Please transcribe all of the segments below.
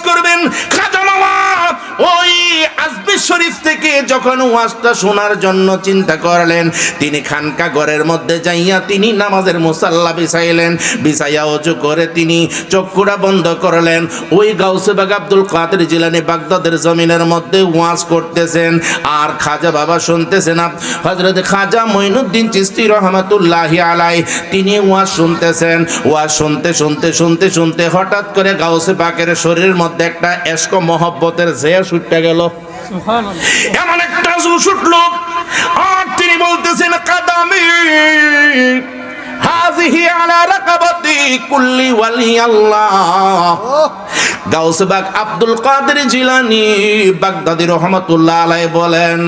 করবেন থেকে যখন ওয়াজটা শোনার জন্য চিন্তা করলেন, তিনি খানকা ঘরের মধ্যে যাইয়া তিনি নামাজের মুসাল্লা বিছাইলেন, বিছাইয়া অজু করে তিনি চক্ষুরা বন্ধ করলেন। ওই গাউসে বাগ আব্দুল কাদের জিলানি বাগদাদের জমিনের মধ্যে ওয়াজ করতেছেন, আর খাজা বাবা শুনতেছেন হজরত খাজা মঈনুদ্দিন চিস্তি রহমাতুল্লাহি আলাই তিনি ওয়াজ শুনতেছেন। ওয়াজ শুনতে শুনতে শুনতে শুনতে হঠাৎ করে গাউসে পাকের শরীরের মধ্যে একটা এসকো মহব্বতের জেয়া ছুটতে গেল। এমন একটা জুস উঠল আর তিনি বলতেছেন কাদামি আব্দুল কাদের আলাই বলেন,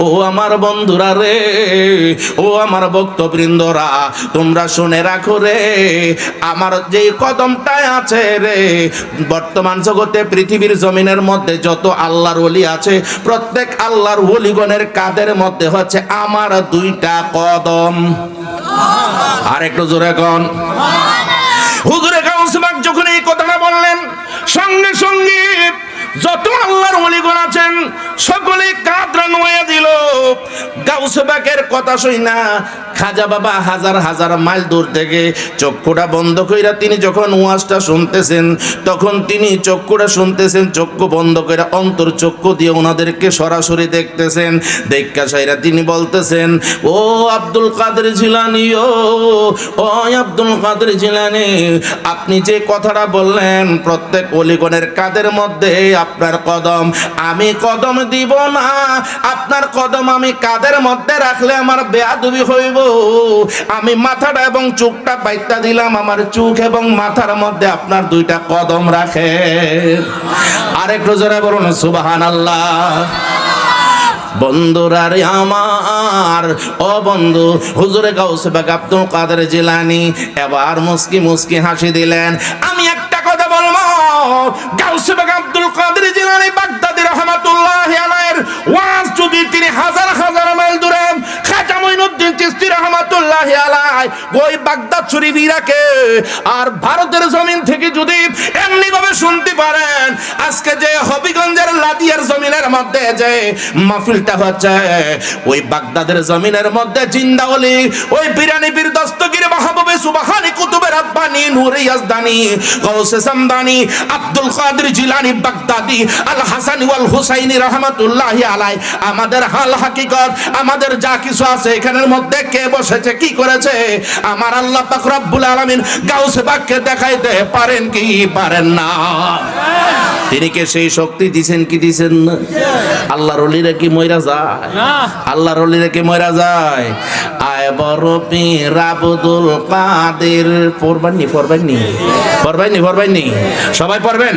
ও আমার বন্ধুরা রে, ও আমার তোমরা শুনে রাখো রে, আমার যে কদমটায় আছে রে, বর্তমান জগতে পৃথিবীর জমিনের মধ্যে যত আল্লাহর ওলি আছে, প্রত্যেক আল্লাহর ওলিগণের কাদের মধ্যে হচ্ছে আমার দুইটা কদম? আর একটু জোরে কন। হুজুরে কাউসবাগ যখন এই কথাটা বললেন, সঙ্গে সঙ্গে যত আল্লাহর অলিগণ আছেন সকলে কাতরা নোয়া দিল। গাউসবাগের কথা শুই না। খাজা বাবা হাজার হাজার মাইল দূর থেকে চক্ষুটা বন্ধ কইরা তিনি যখন ওয়াজটা শুনতেছেন, তখন তিনি চক্ষুটা শুনতেছেন, চক্ষু বন্ধ কইরা অন্তর চক্ষু দিয়ে ওনাদেরকে সরাসরি দেখতেছেন। দেখা সাইরা তিনি বলতেছেন, ও আব্দুল কাদের জিলানি ও ও আব্দুল কাদের জিলানি, আপনি যে কথাটা বললেন, প্রত্যেক অলিগণের কাদের মধ্যে আপনার কদম? আমি কদম দিব না। আপনার কদম আমি কাদের মধ্যে রাখলে আমার বেয়াদবি হইব? আমি মাথাটা এবং চোখটা বাইতা দিলাম, আমার চোখ এবং মাথার মধ্যে আপনার দুইটা কদম রাখে। আরেকটু জোরে বলুন সুবাহান আল্লাহ আমার, ও বন্ধু, হুজুরে গাউসে বাগ আব্দুল কাদের জিলানি, এবার মুস্কি মুস্কি হাসি দিলেন। আমি একটা কথা বলব, গাউসে বাগ আব্দুল কাদের জিলানি বাগদাদি রহমাতুল্লাহি ওয়াজ যদি তিনি হাজার হাজার মাইল দূরে খাজা মঈনুদ্দিন চিশতি রহমাতুল্লাহি আলাই ওই বাগদাদ শরীফ ইরাকে। আর ভারতের জমিন থেকে যদি এমনি ভাবে শুনতে পারেন, আজকে যে হবিগঞ্জের লাদিয়ার জমিনের মধ্যে যে মাহফিলটা হচ্ছে, ওই বাগদাদের জমিনের মধ্যে জিন্দাওলি ওই বিরানি বীর দস্তগির মাহবুবে সুবহানি কুতুবে রাব্বানি নূরে ইয়াজদানি গাউসে সামদানি, আব্দুল কাদের জিলানি বাগদাদি, আল হাসানি ওয়াল হুসাইনি রহমাতুল্লাহি আলাই আমাদের হাল হাকিকত, আমাদের যা কিছু আছে এখানের মধ্যে কে বসেছে, কি করেছে, আমার আল্লাহ পাক রব্বুল আলামিন গাউসে বাগকে দেখাইতে পারেন কি পারেন না। তিনি কে সেই শক্তি দিছেন কি দিছেন না? আল্লাহর অলিরা কি মইরা যায়? আল্লাহর অলিরা কি মইরা যায়? আয় বড় পীর আব্দুল কাদের। পড়বাননি পড়বাননি? পড়বাননি পড়বাননি? সবাই পড়বেন?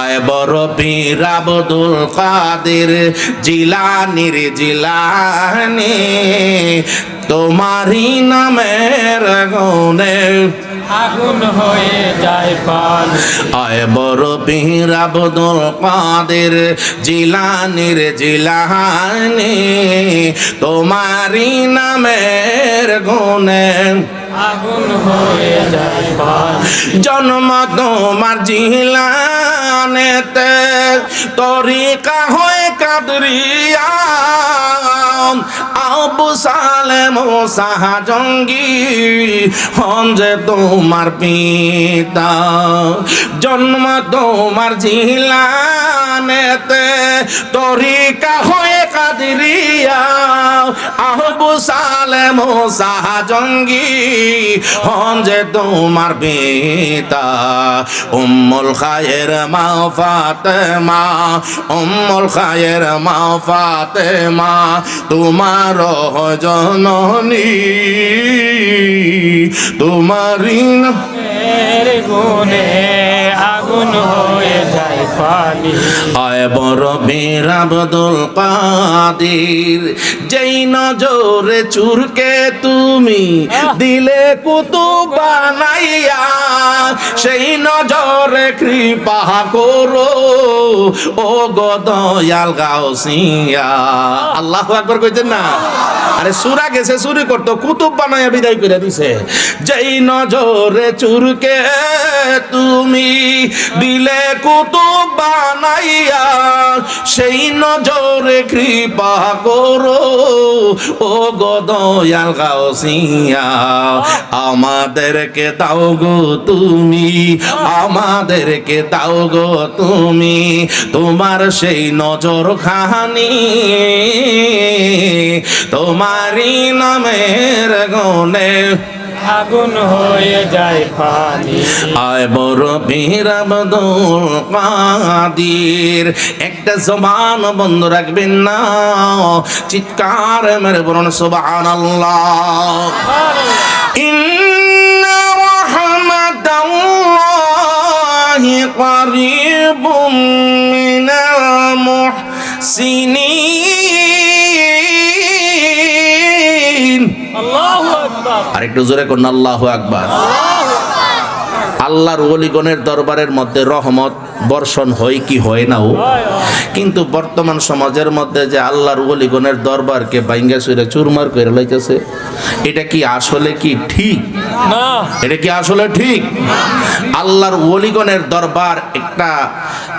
আয় বড় পীর আব্দুল কাদের জিলানির জিলানি। তোমারই নামের গুণে আগুন হয়ে যায় পান আয় বড় পীর আব্দুল কাদের জিলানির জিলানি তোমারই নামের গুণে আগুন হয়ে যায় পান জন্ম তোমার জিলানেতে তরিকা হয়ে কাদরিয়া। সালেম সাহা জঙ্গি হন যে তোমার পিতা। জন্ম তোমার জিলানেতে তরিকা হয়ে কাদিরিয়া। আহবু সালেম সাহা জঙ্গি, হন যে তোমার পিতা। উম্মুল খায়ের মা ফাতেমা, উম্মুল খায়ের মা ফাতেমা, তোমার জননী তোমারই না এর গুনে আগুন হয়ে যায় পানি। আয় বড় বীর আব্দুল কাদির যেই নজরে চুরকে তুমি দিলে কুতু বানাইয়া সেই নজরে কৃপা করো ও গদয়াল গাউসিয়া। আল্লাহ একবার কইতেন না? আরে সুরা গেছে, চুরি করতো, কুতুব বানাইয়া বিদায় করে দিছে। যেই নজরে চুরকে তুমি দিলে কুতুব বানাইয়া, সেই নজরে কৃপা করো ও গদয়াল গাউসিয়া, আমাদেরকে দাও গো তুমি, আমাদেরকে দাও গো তুমি, তোমার সেই নজর খানি তোমারই নামের গনে আগুন হয়ে যায় পানি। আয় বড় বীর আব্দুল কাদির। একটা জবান বন্ধ রাখবেন না। চিৎকার মেরে বলুন সুবহানাল্লাহ। ইন্না রাহমাতাল্লাহি কারীবুম মিনাল মুহসিনিন। আর একটু জোরে করুন আল্লাহ আকবার। আল্লাহর ওলিগণের দরবারের মধ্যে রহমত বর্ষণ হয় কি হয় না ও। কিন্তু বর্তমান সমাজের মধ্যে যে আল্লাহর ওলিগণের দরবারকে বাইঙ্গা সুরে চুরমার করে লাইতেছে এটা কি আসলে কি ঠিক? না। এটা কি আসলে ঠিক? আল্লাহর ওলিগণের দরবার একটা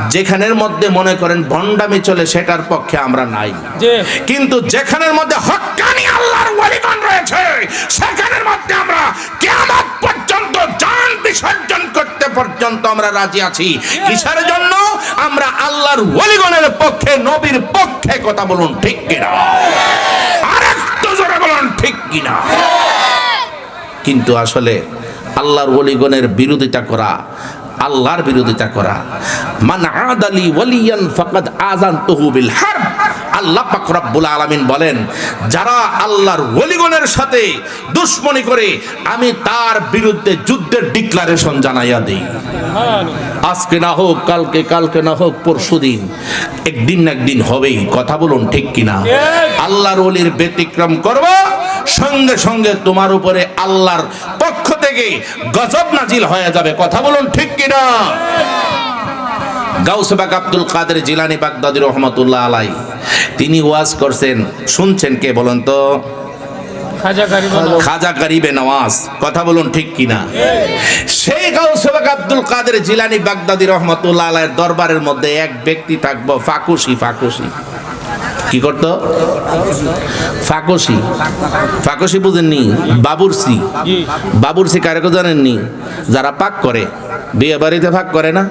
যেখানের মধ্যে মনে করেন ভণ্ডামি চলে সেটার পক্ষে আমরা নাই। কিন্তু যেখানের মধ্যে হক্কানি আল্লাহর ওয়ালিগণ রয়েছে সেখানের মধ্যে আমরা কিয়ামত পর্যন্ত জান বিসর্জন করতে পর্যন্ত আমরা রাজি আছি। কিসের জন্য আমরা আল্লাহর ওলিগণের পক্ষে, নবীর পক্ষে কথা বলুন ঠিক কিনা? আরেকটু জোরে বলুন ঠিক কিনা? কিন্তু আসলে আল্লাহর ওলিগণের বিরোধিতা করা, আল্লাহর বিরোধিতা করা। মান আদালি ওয়ালিয়ান ফাকাদ আযানতুহু বিল হারব আল্লাহ পাক রব্বুল আলামিন বলেন, যারা আল্লাহর ওলিগণের সাথে দুশ্মনী করে, আমি তার বিরুদ্ধে যুদ্ধের ডিক্লারেশন জানাইয়া দিই। আজকে না হোক, কালকে কালকে না হোক পরশুদিন একদিন না একদিন হবেই, কথা বলুন ঠিক কিনা? আল্লাহর ওলির ব্যতিক্রম করবা, সঙ্গে সঙ্গে তোমার উপরে আল্লাহর পক্ষ থেকে গজব নাজিল হয়ে যাবে, কথা বলুন ঠিক কিনা? গাউসবাক আব্দুল কাদের জিলানি বাগদাদি রহমতুল্লাহ আলাই তিনি ওয়াজ করছেন শুনছেন কে বলেন তো? খাজা খাজা গরিবে নওয়াজ কথা বলুন ঠিক কিনা? সেই গাউসবাক আব্দুল কাদের জিলানি বাগদাদি রহমতুল্লাহ আলাইয়ের দরবারের মধ্যে এক ব্যক্তি থাকব ফাকুসি ফাকুসি কি করত? ফাকুসি ফাকুসি বুঝেননি বাবুরসি। বাবুরসি কারে জানেননি? যারা পাক করে বিয়ে বাড়িতে ভাগ করে না?